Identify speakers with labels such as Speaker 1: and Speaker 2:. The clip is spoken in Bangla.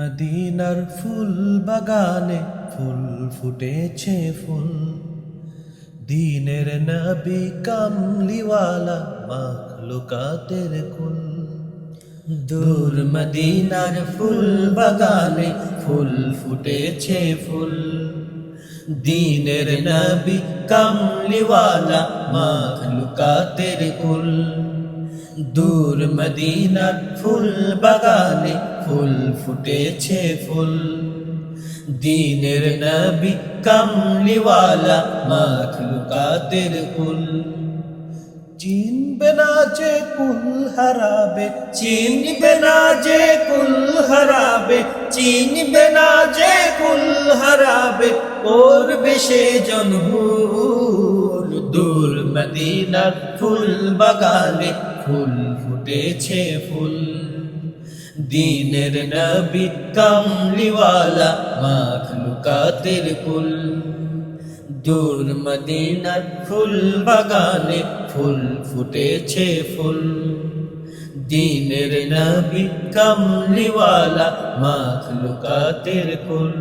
Speaker 1: মদিনার ফুল বাগানে ফুল ফুটেছে ফুল। দিনের নবী কামলিওয়ালা মাখলুকাতের কুল। দূর মদিনার ফুল বাগানে ফুল ফুটেছে ফুল। দিনের নবী কামলিওয়ালা মাখলুকাতের কুল। দূর মদিনার ফুল বাগানে ফুল ফুটেছে ফুল। দিনের নবী কামলিওয়ালা মাখলুকাতের কুল চিনবে না যে কুল হারাবে, চিনবে না যে কুল হারাবে, চিনবে না যে কুল হারাবে সে জনভূল দূর মদিনার ফুল বাগানে ফুল ফুটেছে ফুল। দিনের নবী কামলিওয়ালা মাখলুকাতের কুল। দূর মদিনার ফুল বাগানে ফুল ফুটেছে ফুল। দিনের নবী কামলিওয়ালা মাখলুকাতের কুল।